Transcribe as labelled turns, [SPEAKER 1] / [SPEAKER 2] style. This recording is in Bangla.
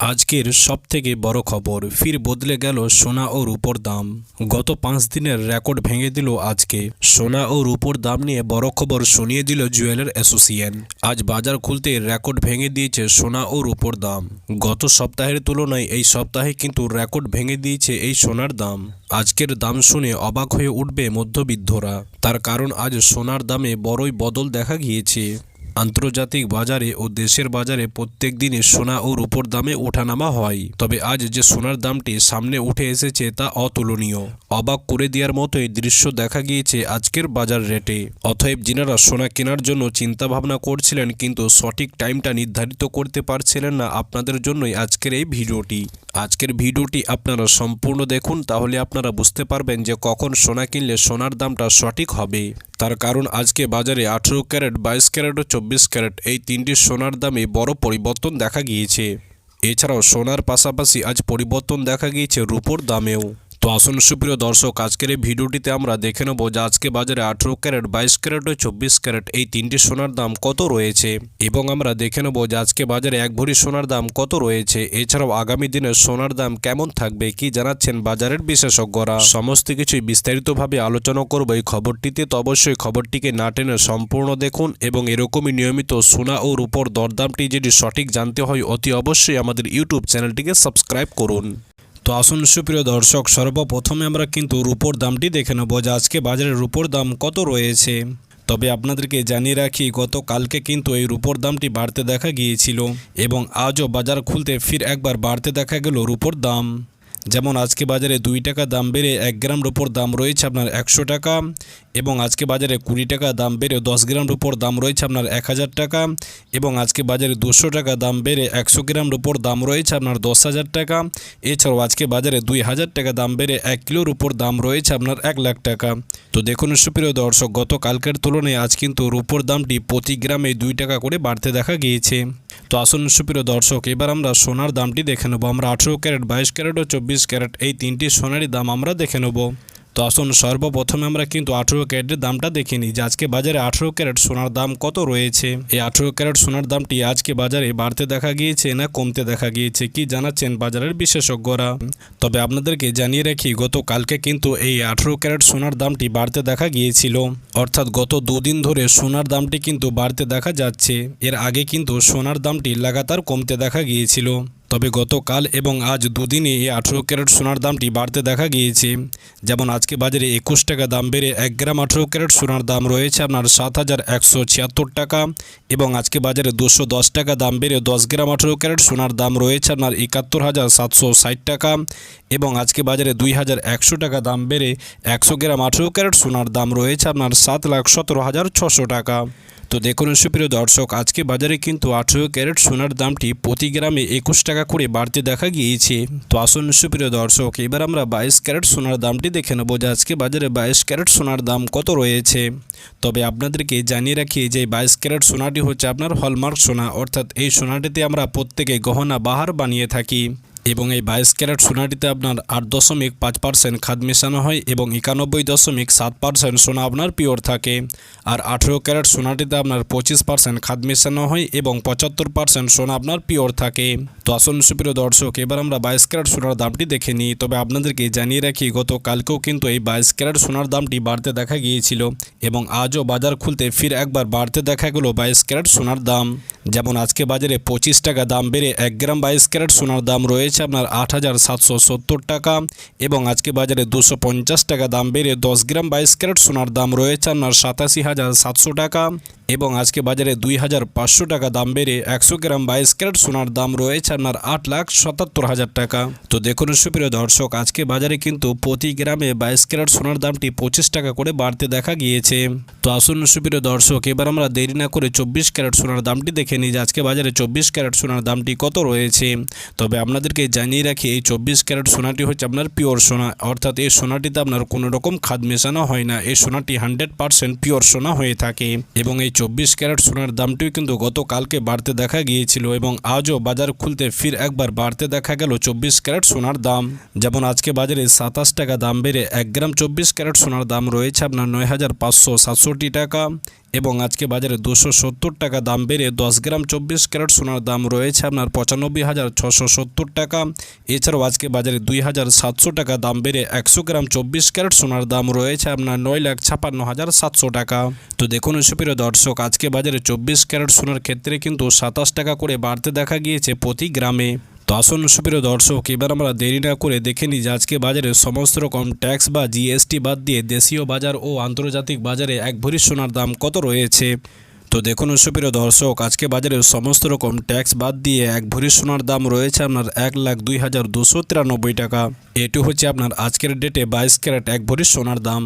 [SPEAKER 1] আজকের সবথেকে বড় খবর, ফির বদলে গেল সোনা ও রূপোর দাম। গত পাঁচ দিনের রেকর্ড ভেঙে দিল আজকে। সোনা ও রূপোর দাম নিয়ে বড় খবর শুনিয়ে দিল জুয়েলার অ্যাসোসিয়েশন। আজ বাজার খুলতে রেকর্ড ভেঙে দিয়েছে সোনা ও রূপোর দাম। গত সপ্তাহের তুলনায় এই সপ্তাহে কিন্তু রেকর্ড ভেঙে দিয়েছে এই সোনার দাম। আজকের দাম শুনে অবাক হয়ে উঠবে মধ্যবিত্তরা। তার কারণ আজ সোনার দামে বড়ই বদল দেখা গিয়েছে। আন্তর্জাতিক বাজারে ও দেশের বাজারে প্রত্যেক দিনে সোনা ও রূপোর দামে ওঠানামা হয়। তবে আজ যে সোনার দামটি সামনে উঠে এসেছে তা অতুলনীয়। অবাক করে দেওয়ার মতোই দৃশ্য দেখা গিয়েছে আজকের বাজার রেটে। অতএব যিনারা সোনা কেনার জন্য চিন্তা ভাবনা করছিলেন কিন্তু সঠিক টাইমটা নির্ধারিত করতে পারছিলেন না, আপনাদের জন্যই আজকের এই ভিডিওটি। আজকের ভিডিওটি আপনারা সম্পূর্ণ দেখুন, তাহলে আপনারা বুঝতে পারবেন যে কখন সোনা কিনলে সোনার দামটা সঠিক হবে। তার কারণ আজকে বাজারে আঠেরো ক্যারেট, বাইশ ক্যারেট ও চব্বিশ ক্যারেট এই তিনটি সোনার দামে বড় পরিবর্তন দেখা গিয়েছে। এছাড়াও সোনার পাশাপাশি আজ পরিবর্তন দেখা গিয়েছে রূপোর দামেও। তো আসুন, সুপ্রিয় দর্শক, আজকের এই ভিডিওটিতে আমরা দেখে নেব যে আজকে বাজারে আঠেরো ক্যারেট, বাইশ ক্যারেট ও চব্বিশ ক্যারেট এই তিনটি সোনার দাম কত রয়েছে এবং আমরা দেখে নেব যে আজকে বাজারে এক ভরি সোনার দাম কত রয়েছে। এছাড়াও আগামী দিনে সোনার দাম কেমন থাকবে, কি জানাচ্ছেন বাজারের বিশেষজ্ঞরা। সমস্ত কিছুই বিস্তারিতভাবে আলোচনা করব এই খবরটিতে, তো অবশ্যই খবরটিকে না টেনে সম্পূর্ণ দেখুন এবং এরকমই নিয়মিত সোনা ও রূপর দরদামটি যদি সঠিক জানতে হয়, অতি অবশ্যই আমাদের ইউটিউব চ্যানেলটিকে সাবস্ক্রাইব করুন। তো আসুন, সুপ্রিয় দর্শক, সর্বপ্রথমে আমরা কিন্তু রুপোর দামটি দেখে নেব যে আজকে বাজারে রুপোর দাম কত রয়েছে। তবে আপনাদেরকে জানিয়ে রাখি, গতকালকে কিন্তু এই রুপোর দামটি বাড়তে দেখা গিয়েছিল এবং আজও বাজার খুলতে ফির একবার বাড়তে দেখা গেল রুপোর দাম। যেমন আজকে বাজারে দুই টাকা দাম বেড়ে এক গ্রাম রূপোর দাম রয়েছে আপনার একশো টাকা এবং আজকে বাজারে কুড়ি টাকা দাম বেড়ে দশ গ্রাম রূপোর দাম রয়েছে আপনার এক হাজার টাকা এবং আজকে বাজারে দুশো টাকা দাম বেড়ে একশো গ্রাম রূপোর দাম রয়েছে আপনার দশ হাজার টাকা। এছাড়াও আজকে বাজারে দুই হাজার টাকা দাম বেড়ে এক কিলোর উপর দাম রয়েছে আপনার এক লাখ টাকা। তো দেখুন সুপ্রিয় দর্শক গত কালকের তুলনায় আজ কিন্তু রূপোর দামটি প্রতি গ্রামে দুই টাকা করে বাড়তে দেখা গিয়েছে। তো আসুন সুপ্রিয় দর্শক, এবার আমরা সোনার দামটি দেখে নেব। আমরা আঠেরো ক্যারেট, বাইশ ক্যারেট ও চব্বিশ ক্যারেট এই তিনটি সোনারই দাম আমরা দেখে নেব। তো আসুন সর্বপ্রথমে আমরা কিন্তু আঠেরো ক্যারেটের দামটা দেখে নিই যে আজকে বাজারে আঠেরো ক্যারেট সোনার দাম কত রয়েছে। এই আঠেরো ক্যারেট সোনার দামটি আজকে বাজারে বাড়তে দেখা গিয়েছে না কমতে দেখা গিয়েছে, কি জানাচ্ছেন বাজারের বিশেষজ্ঞরা? তবে আপনাদেরকে জানিয়ে রাখি গত কালকে কিন্তু এই আঠেরো ক্যারেট সোনার দামটি বাড়তে দেখা গিয়েছিল। অর্থাৎ গত দুদিন ধরে সোনার দামটি কিন্তু বাড়তে দেখা যাচ্ছে। এর আগে কিন্তু সোনার দামটি লাগাতার কমতে দেখা গিয়েছিল। তবে গতকাল এবং আজ দুদিনে এই আঠেরো ক্যারেট সোনার দামটি বাড়তে দেখা গিয়েছে। যেমন আজকে বাজারে একুশ টাকা দাম বেড়ে এক গ্রাম আঠেরো ক্যারেট সোনার দাম রয়েছে আপনার সাত হাজার একশো ছিয়াত্তর টাকা এবং আজকে বাজারে দুশো দশ টাকা দাম বেড়ে দশ গ্রাম আঠেরো ক্যারেট সোনার দাম রয়েছে আপনার একাত্তর হাজার সাতশো ষাট টাকা এবং আজকে বাজারে দুই হাজার একশো টাকা দাম বেড়ে একশো গ্রাম আঠেরো ক্যারেট সোনার দাম রয়েছে আপনার সাত লাখ সতেরো হাজার ছশো টাকা। তো দেখুন সুপ্রিয় দর্শক, আজকে বাজারে কিন্তু আঠেরো ক্যারেট সোনার দামটি প্রতি গ্রামে একুশ টাকা করে বাড়তে দেখা গিয়েছে। তো আসুন সুপ্রিয় দর্শক, এবার আমরা বাইশ ক্যারেট সোনার দামটি দেখে নেব যে আজকে বাজারে বাইশ ক্যারেট সোনার দাম কত রয়েছে। তবে আপনাদেরকে জানিয়ে রাখি যে বাইশ ক্যারেট সোনাটি হচ্ছে আপনার হলমার্ক সোনা, অর্থাৎ এই সোনাটিতে আমরা প্রত্যেকে গহনা, বাহার বানিয়ে থাকি। এবং এই বাইশ ক্যারেট সোনাটিতে আপনার আট দশমিক পাঁচ পার্সেন্ট খাদ মেশানো হয় এবং একানব্বই দশমিক সাত পার্সেন্ট সোনা আপনার পিওর থাকে। আর আঠেরো ক্যারেট সোনাটিতে আপনার পঁচিশ পার্সেন্ট খাদ মেশানো হয় এবং পঁচাত্তর পার্সেন্ট সোনা আপনার পিওর থাকে। তো আসুন সুপ্রিয় দর্শক, এবার আমরা বাইশ ক্যারেট সোনার দামটি দেখে নিই। তবে আপনাদেরকে জানিয়ে রাখি গত কালকেও কিন্তু এই বাইশ ক্যারেট সোনার দামটি বাড়তে দেখা গিয়েছিল এবং আজও বাজার খুলতে ফির একবার বাড়তে দেখা গেল বাইশ ক্যারেট সোনার দাম। যেমন আজকে বাজারে পঁচিশ টাকা দাম বেড়ে এক গ্রাম বাইশ ক্যারেট সোনার দাম রয়েছে। আপনার আট হাজার সাতশো সত্তর টাকা এবং আজকে বাজারে দুশো পঞ্চাশ টাকা দাম বেড়ে দশ গ্রাম বাইশ ক্যারেট সোনার দাম রয়েছে আপনার সাতাশি হাজার সাতশো টাকা এবং আজকে বাজারে দুই হাজার পাঁচশো টাকা দাম বেড়ে একশো গ্রাম বাইশ ক্যারেট সোনার দাম রয়েছে আপনার আট লাখ সাতাত্তর হাজার টাকা। তো দেখুন সুপ্রিয় দর্শক, আজকে বাজারে কিন্তু প্রতি গ্রামে বাইশ ক্যারেট সোনার দামটি পঁচিশ টাকা করে বাড়তে দেখা গিয়েছে। তো আসুন সুপ্রিয় দর্শক, এবার আমরা দেরি না করে চব্বিশ ক্যারেট সোনার দামটি দেখে নিই যে আজকে বাজারে চব্বিশ ক্যারেট সোনার দামটি কত রয়েছে। তবে আপনাদেরকে জানিয়ে রাখি, এই চব্বিশ ক্যারেট সোনাটি হচ্ছে আপনার পিওর সোনা। অর্থাৎ এই সোনাটিতে আপনার কোনো রকম খাদ মেশানো হয় না। এই সোনাটি হান্ড্রেড পার্সেন্ট পিওর সোনা হয়ে থাকে। এবং এই চব্বিশ ক্যারেট সোনার দামটিও কিন্তু গতকালকে বাড়তে দেখা গিয়েছিল এবং আজও বাজার খুলতে ফির একবার বাড়তে দেখা গেল চব্বিশ ক্যারেট সোনার দাম। যেমন আজকে বাজারে সাতাশ টাকা দাম বেড়ে এক গ্রাম চব্বিশ ক্যারেট সোনার দাম রয়েছে আপনার নয় হাজার পাঁচশো সাতষট্টি টাকা। এবং আজকে বাজারে দুশো সত্তর টাকা দাম বেড়ে দশ গ্রাম চব্বিশ ক্যারেট সোনার দাম রয়েছে আপনার পঁচানব্বই হাজার ছশো সত্তর টাকা। এছাড়াও আজকে বাজারে দুই হাজার সাতশো টাকা দাম বেড়ে একশো গ্রাম চব্বিশ ক্যারেট সোনার দাম রয়েছে আপনার নয় লাখ ছাপান্ন হাজার সাতশো টাকা। তো দেখুন সুপ্রিয় দর্শক, আজকে বাজারে চব্বিশ ক্যারেট সোনার ক্ষেত্রে কিন্তু সাতাশ টাকা করে বাড়তে দেখা গিয়েছে প্রতি গ্রামে। তো আসুন সুপ্রিয় দর্শক, এবার আমরা দেরি না করে দেখে নিই যে আজকে বাজারে সমস্ত রকম ট্যাক্স বা জিএসটি বাদ দিয়ে দেশীয় বাজার ও আন্তর্জাতিক বাজারে এক ভরি সোনার দাম কত রয়েছে? তো দেখুন সুপ্রিয় দর্শক, আজকে বাজারে সমস্ত রকম ট্যাক্স বাদ দিয়ে এক ভরি সোনার দাম রয়েছে আপনার এক লাখ দুই হাজার দুশো তিরানব্বই টাকা। এটি হচ্ছে আপনার আজকের ডেটে বাইশ ক্যারেট এক ভরি সোনার দাম।